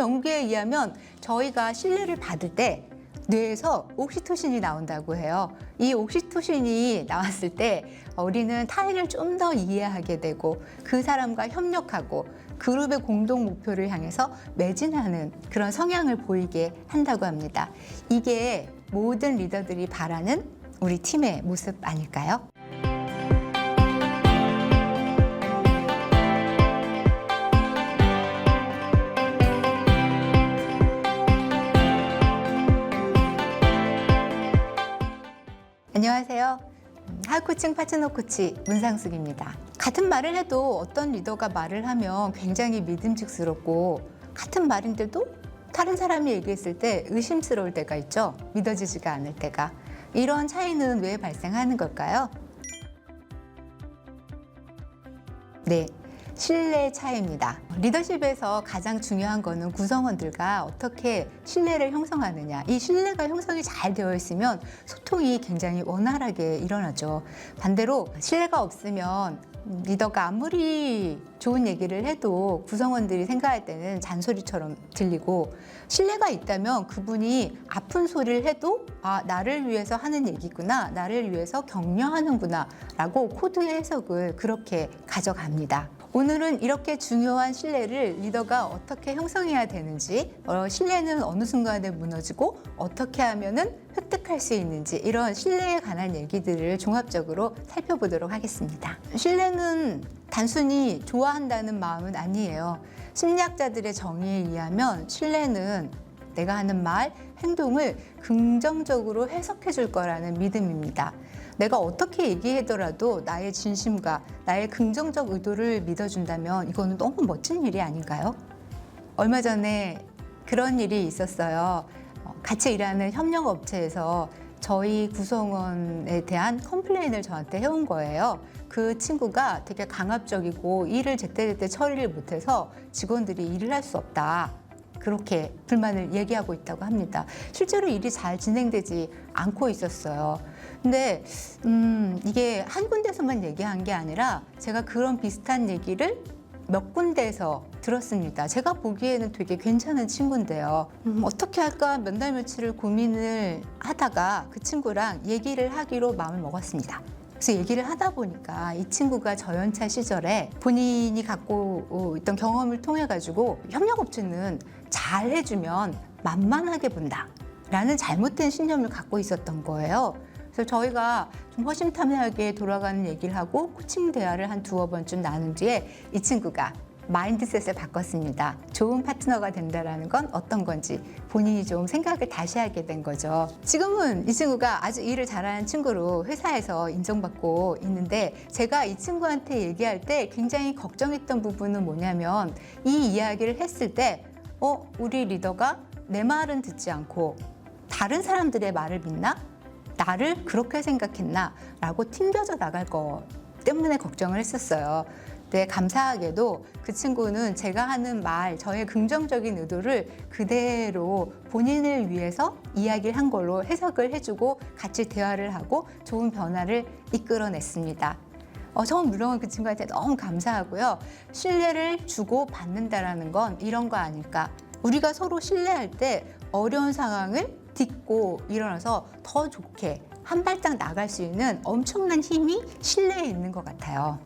연구에 의하면 저희가 신뢰를 받을 때 뇌에서 옥시토신이 나온다고 해요. 이 옥시토신이 나왔을 때 우리는 타인을 좀 더 이해하게 되고 그 사람과 협력하고 그룹의 공동 목표를 향해서 매진하는 그런 성향을 보이게 한다고 합니다. 이게 모든 리더들이 바라는 우리 팀의 모습 아닐까요? 하코칭 파트너 코치 문상숙입니다. 같은 말을 해도 어떤 리더가 말을 하면 굉장히 믿음직스럽고 같은 말인데도 다른 사람이 얘기했을 때 의심스러울 때가 있죠. 믿어지지가 않을 때가. 이런 차이는 왜 발생하는 걸까요? 네. 신뢰 차이입니다. 리더십에서 가장 중요한 거는 구성원들과 어떻게 신뢰를 형성하느냐. 이 신뢰가 형성이 잘 되어 있으면 소통이 굉장히 원활하게 일어나죠. 반대로 신뢰가 없으면 리더가 아무리 좋은 얘기를 해도 구성원들이 생각할 때는 잔소리처럼 들리고 신뢰가 있다면 그분이 아픈 소리를 해도 아 나를 위해서 하는 얘기구나 나를 위해서 격려하는구나 라고 코드의 해석을 그렇게 가져갑니다. 오늘은 이렇게 중요한 신뢰를 리더가 어떻게 형성해야 되는지, 어, 신뢰는 어느 순간에 무너지고 어떻게 하면은 획득할 수 있는지 이런 신뢰에 관한 얘기들을 종합적으로 살펴보도록 하겠습니다. 신뢰는 단순히 좋아한다는 마음은 아니에요. 심리학자들의 정의에 의하면 신뢰는 내가 하는 말, 행동을 긍정적으로 해석해 줄 거라는 믿음입니다. 내가 어떻게 얘기하더라도 나의 진심과 나의 긍정적 의도를 믿어준다면 이거는 너무 멋진 일이 아닌가요? 얼마 전에 그런 일이 있었어요. 어, 같이 일하는 협력업체에서 저희 구성원에 대한 컴플레인을 저한테 해온 거예요. 그 친구가 되게 강압적이고 일을 제때제때 처리를 못해서 직원들이 일을 할 수 없다. 그렇게 불만을 얘기하고 있다고 합니다. 실제로 일이 잘 진행되지 않고 있었어요. 근데 음, 이게 한 군데서만 얘기한 게 아니라 제가 그런 비슷한 얘기를 몇 군데에서 들었습니다. 제가 보기에는 되게 괜찮은 친구인데요. 음, 어떻게 할까 몇달 며칠을 고민을 하다가 그 친구랑 얘기를 하기로 마음을 먹었습니다. 그래서 얘기를 하다 보니까 이 친구가 저연차 시절에 본인이 갖고 있던 경험을 통해 가지고 협력업체는 잘 해주면 만만하게 본다. 라는 잘못된 신념을 갖고 있었던 거예요. 그래서 저희가 좀 허심탄회하게 돌아가는 얘기를 하고 코칭 대화를 한 두어 번쯤 나눈 뒤에 이 친구가 마인드셋을 바꿨습니다. 좋은 파트너가 된다라는 건 어떤 건지 본인이 좀 생각을 다시 하게 된 거죠. 지금은 이 친구가 아주 일을 잘하는 친구로 회사에서 인정받고 있는데 제가 이 친구한테 얘기할 때 굉장히 걱정했던 부분은 뭐냐면 이 이야기를 했을 때 어, 우리 리더가 내 말은 듣지 않고 다른 사람들의 말을 믿나? 나를 그렇게 생각했나? 라고 튕겨져 나갈 거 때문에 걱정을 했었어요. 근데 감사하게도 그 친구는 제가 하는 말, 저의 긍정적인 의도를 그대로 본인을 위해서 이야기를 한 걸로 해석을 해주고 같이 대화를 하고 좋은 변화를 이끌어냈습니다. 어, 저 물론 그 친구한테 너무 감사하고요. 신뢰를 주고 받는다라는 건 이런 거 아닐까. 우리가 서로 신뢰할 때 어려운 상황을 딛고 일어나서 더 좋게 한 발짝 나갈 수 있는 엄청난 힘이 신뢰에 있는 것 같아요.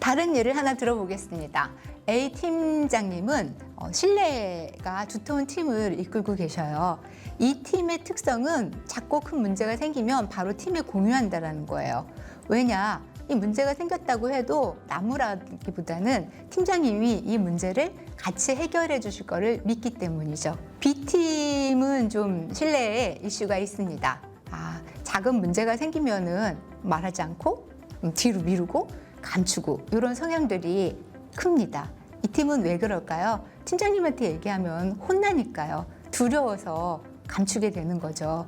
다른 예를 하나 들어보겠습니다. A 팀장님은 어, 신뢰가 두터운 팀을 이끌고 계셔요. 이 팀의 특성은 작고 큰 문제가 생기면 바로 팀에 공유한다라는 거예요. 왜냐? 이 문제가 생겼다고 해도 나무라기보다는 팀장님이 이 문제를 같이 해결해 주실 거를 믿기 때문이죠. B팀은 좀 신뢰에 이슈가 있습니다. 아, 작은 문제가 생기면은 말하지 않고 음, 뒤로 미루고 감추고 이런 성향들이 큽니다. 이 팀은 왜 그럴까요? 팀장님한테 얘기하면 혼나니까요. 두려워서 감추게 되는 거죠.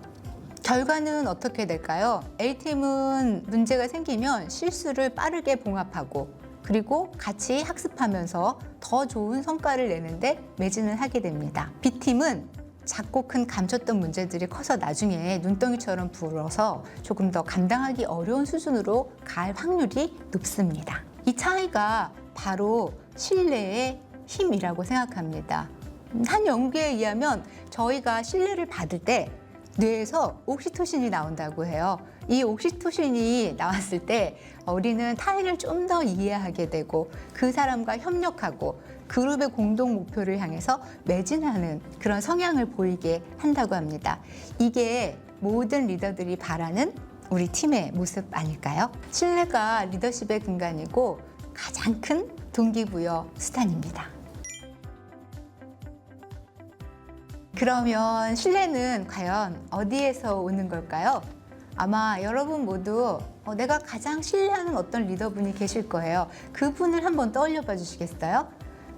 결과는 어떻게 될까요? A팀은 문제가 생기면 실수를 빠르게 봉합하고 그리고 같이 학습하면서 더 좋은 성과를 내는데 매진을 하게 됩니다. B팀은 작고 큰 감췄던 문제들이 커서 나중에 눈덩이처럼 불어서 조금 더 감당하기 어려운 수준으로 갈 확률이 높습니다. 이 차이가 바로 신뢰의 힘이라고 생각합니다. 한 연구에 의하면 저희가 신뢰를 받을 때 뇌에서 옥시토신이 나온다고 해요. 이 옥시토신이 나왔을 때 우리는 타인을 좀 더 이해하게 되고 그 사람과 협력하고 그룹의 공동 목표를 향해서 매진하는 그런 성향을 보이게 한다고 합니다. 이게 모든 리더들이 바라는 우리 팀의 모습 아닐까요? 신뢰가 리더십의 근간이고 가장 큰 동기부여 수단입니다. 그러면 신뢰는 과연 어디에서 오는 걸까요? 아마 여러분 모두 어, 내가 가장 신뢰하는 어떤 리더분이 계실 거예요. 그분을 한번 떠올려 봐 주시겠어요?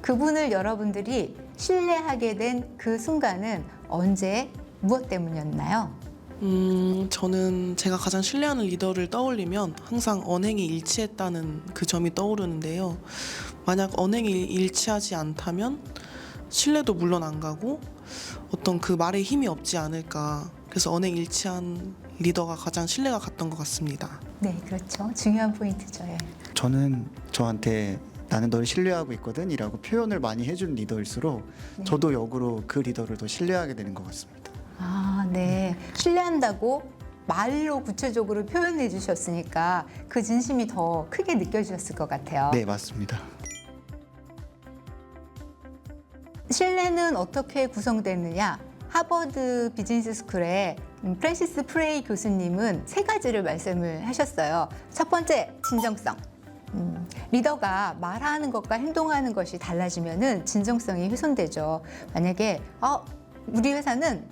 그분을 여러분들이 신뢰하게 된 그 순간은 언제, 무엇 때문이었나요? 음, 저는 제가 가장 신뢰하는 리더를 떠올리면 항상 언행이 일치했다는 그 점이 떠오르는데요. 만약 언행이 일치하지 않다면 신뢰도 물론 안 가고 어떤 그 말에 힘이 없지 않을까. 그래서 언행 일치한 리더가 가장 신뢰가 갔던 것 같습니다. 네, 그렇죠. 중요한 포인트죠. 예. 저는 저한테 나는 널 신뢰하고 있거든 이라고 표현을 많이 해준 리더일수록 네. 저도 역으로 그 리더를 더 신뢰하게 되는 것 같습니다. 아, 네. 신뢰한다고 말로 구체적으로 표현해 주셨으니까 그 진심이 더 크게 느껴지셨을 것 같아요. 네, 맞습니다. 신뢰는 어떻게 구성되느냐? 하버드 비즈니스 스쿨의 음, 프랜시스 프레이 교수님은 세 가지를 말씀을 하셨어요. 첫 번째, 진정성. 음, 리더가 말하는 것과 행동하는 것이 달라지면은 진정성이 훼손되죠. 만약에 어, 우리 회사는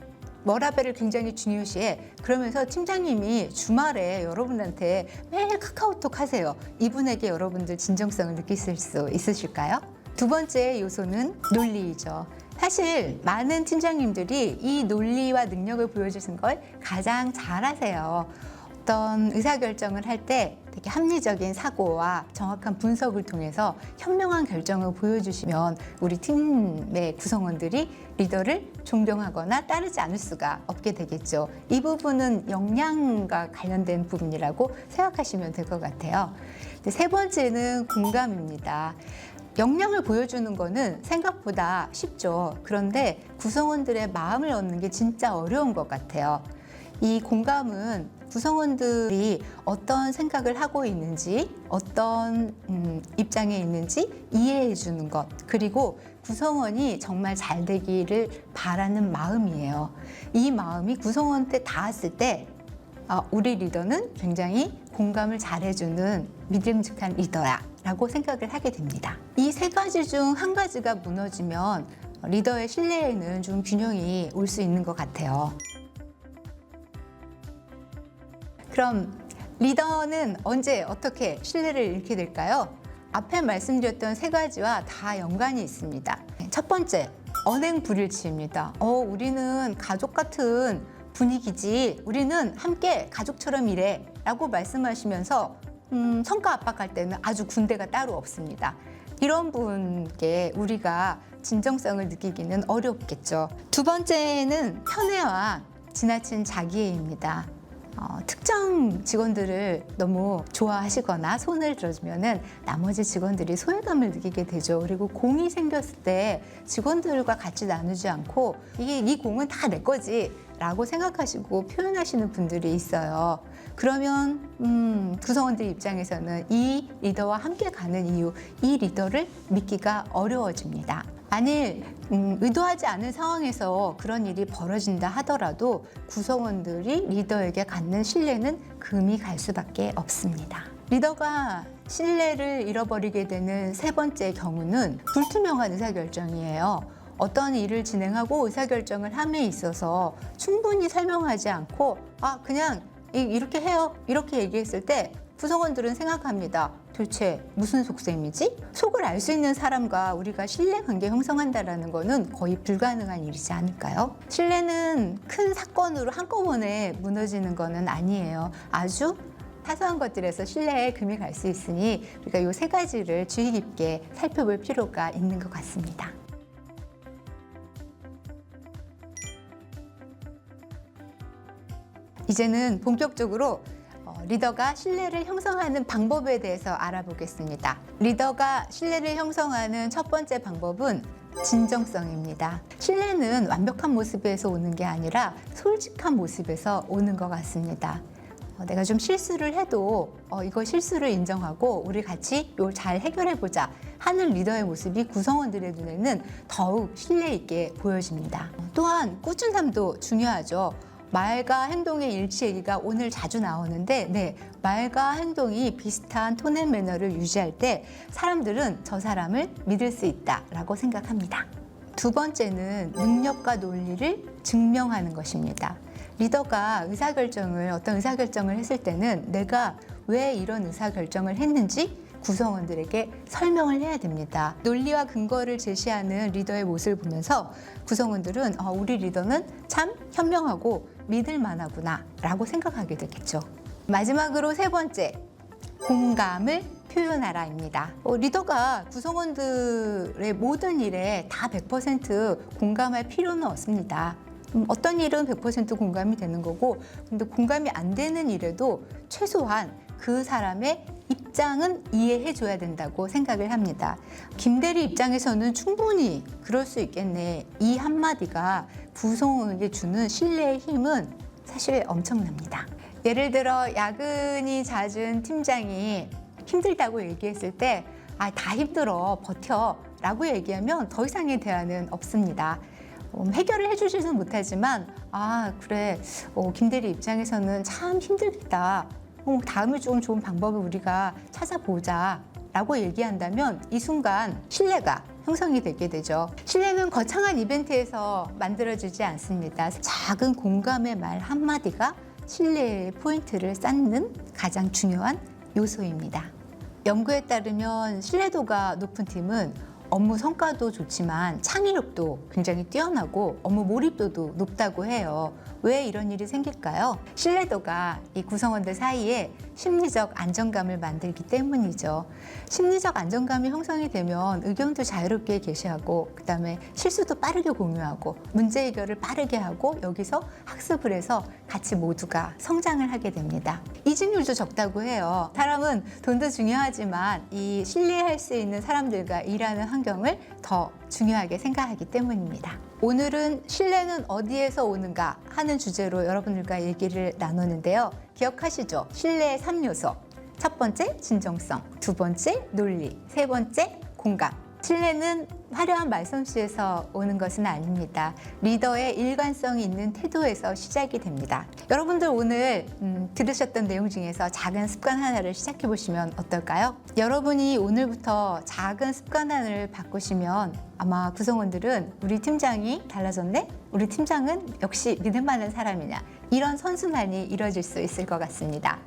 워라벨을 굉장히 중요시해. 그러면서 팀장님이 주말에 여러분한테 매일 카카오톡 하세요. 이분에게 여러분들 진정성을 느끼실 수 있으실까요? 두 번째 요소는 논리이죠. 사실 많은 팀장님들이 이 논리와 능력을 보여주신 걸 가장 잘하세요. 어떤 의사결정을 할 때 되게 합리적인 사고와 정확한 분석을 통해서 현명한 결정을 보여주시면 우리 팀의 구성원들이 리더를 존경하거나 따르지 않을 수가 없게 되겠죠. 이 부분은 역량과 관련된 부분이라고 생각하시면 될 것 같아요. 세 번째는 공감입니다. 역량을 보여주는 거는 생각보다 쉽죠. 그런데 구성원들의 마음을 얻는 게 진짜 어려운 것 같아요. 이 공감은 구성원들이 어떤 생각을 하고 있는지, 어떤 음, 입장에 있는지 이해해 주는 것, 그리고 구성원이 정말 잘 되기를 바라는 마음이에요. 이 마음이 구성원한테 닿았을 때, 아, 우리 리더는 굉장히 공감을 잘해주는 믿음직한 리더야. 라고 생각을 하게 됩니다. 이 세 가지 중 한 가지가 무너지면 리더의 신뢰에는 좀 균형이 올 수 있는 것 같아요. 그럼 리더는 언제 어떻게 신뢰를 잃게 될까요? 앞에 말씀드렸던 세 가지와 다 연관이 있습니다. 첫 번째, 언행 불일치입니다. 어, 우리는 가족 같은 분위기지. 우리는 함께 가족처럼 일해. 라고 말씀하시면서 음, 성과 압박할 때는 아주 군대가 따로 없습니다. 이런 분께 우리가 진정성을 느끼기는 어렵겠죠. 두 번째는 편애와 지나친 자기애입니다. 어, 특정 직원들을 너무 좋아하시거나 손을 들어주면은 나머지 직원들이 소외감을 느끼게 되죠. 그리고 공이 생겼을 때 직원들과 같이 나누지 않고 이게 이 공은 다 내 거지. 라고 생각하시고 표현하시는 분들이 있어요. 그러면 음, 구성원들 입장에서는 이 리더와 함께 가는 이유, 이 리더를 믿기가 어려워집니다. 만일 음, 의도하지 않은 상황에서 그런 일이 벌어진다 하더라도 구성원들이 리더에게 갖는 신뢰는 금이 갈 수밖에 없습니다. 리더가 신뢰를 잃어버리게 되는 세 번째 경우는 불투명한 의사결정이에요. 어떤 일을 진행하고 의사결정을 함에 있어서 충분히 설명하지 않고 아 그냥 이- 이렇게 해요 이렇게 얘기했을 때 구성원들은 생각합니다. 도대체 무슨 속셈이지? 속을 알 수 있는 사람과 우리가 신뢰 관계 형성한다라는 거는 거의 불가능한 일이지 않을까요? 신뢰는 큰 사건으로 한꺼번에 무너지는 거는 아니에요. 아주 사소한 것들에서 신뢰에 금이 갈 수 있으니 우리가 이 세 가지를 주의 깊게 살펴볼 필요가 있는 것 같습니다. 이제는 본격적으로 어, 리더가 신뢰를 형성하는 방법에 대해서 알아보겠습니다. 리더가 신뢰를 형성하는 첫 번째 방법은 진정성입니다. 신뢰는 완벽한 모습에서 오는 게 아니라 솔직한 모습에서 오는 것 같습니다. 어, 내가 좀 실수를 해도 어, 이거 실수를 인정하고 우리 같이 요잘 해결해 보자 하는 리더의 모습이 구성원들의 눈에는 더욱 신뢰 있게 보여집니다. 어, 또한 꾸준함도 중요하죠. 말과 행동의 일치 얘기가 오늘 자주 나오는데, 네, 말과 행동이 비슷한 톤앤 매너를 유지할 때 사람들은 저 사람을 믿을 수 있다라고 생각합니다. 두 번째는 능력과 논리를 증명하는 것입니다. 리더가 의사결정을 어떤 의사결정을 했을 때는 내가 왜 이런 의사결정을 했는지 구성원들에게 설명을 해야 됩니다. 논리와 근거를 제시하는 리더의 모습을 보면서 구성원들은 어, 우리 리더는 참 현명하고 믿을 만하구나 라고 생각하게 되겠죠. 마지막으로 세 번째 공감을 표현하라입니다. 어, 리더가 구성원들의 모든 일에 다 100% 공감할 필요는 없습니다. 음, 어떤 일은 100% 공감이 되는 거고, 근데 공감이 안 되는 일에도 최소한 그 사람의 입장은 이해해 줘야 된다고 생각을 합니다. 김 대리 입장에서는 충분히 그럴 수 있겠네. 이 한마디가 구성원에게 주는 신뢰의 힘은 사실 엄청납니다. 예를 들어 야근이 잦은 팀장이 힘들다고 얘기했을 때 아, 다 힘들어. 버텨. 라고 얘기하면 더 이상의 대화는 없습니다. 음, 해결을 해주지는 못하지만 아 그래 어, 김대리 입장에서는 참 힘들겠다 어, 다음에 좀 좋은 방법을 우리가 찾아보자 라고 얘기한다면 이 순간 신뢰가 형성이 되게 되죠. 신뢰는 거창한 이벤트에서 만들어지지 않습니다. 작은 공감의 말 한마디가 신뢰의 포인트를 쌓는 가장 중요한 요소입니다. 연구에 따르면 신뢰도가 높은 팀은 업무 성과도 좋지만 창의력도 굉장히 뛰어나고 업무 몰입도도 높다고 해요. 왜 이런 일이 생길까요? 신뢰도가 이 구성원들 사이에 심리적 안정감을 만들기 때문이죠. 심리적 안정감이 형성이 되면 의견도 자유롭게 게시하고 그다음에 실수도 빠르게 공유하고 문제 해결을 빠르게 하고 여기서 학습을 해서 같이 모두가 성장을 하게 됩니다. 이직률도 적다고 해요. 사람은 돈도 중요하지만 이 신뢰할 수 있는 사람들과 일하는 환경을 더 중요하게 생각하기 때문입니다. 오늘은 신뢰는 어디에서 오는가 하는 주제로 여러분들과 얘기를 나누는데요. 기억하시죠? 신뢰의 3요소. 첫 번째, 진정성. 두 번째, 논리. 세 번째, 공감. 신뢰는 화려한 말솜씨에서 오는 것은 아닙니다. 리더의 일관성이 있는 태도에서 시작이 됩니다. 여러분들 오늘 음, 들으셨던 내용 중에서 작은 습관 하나를 시작해 보시면 어떨까요? 여러분이 오늘부터 작은 습관 하나를 바꾸시면 아마 구성원들은 우리 팀장이 달라졌네? 우리 팀장은 역시 믿을 만한 사람이냐? 이런 선순환이 이뤄질 수 있을 것 같습니다.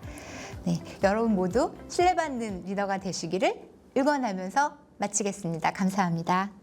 네, 여러분 모두 신뢰받는 리더가 되시기를 응원하면서 마치겠습니다. 감사합니다.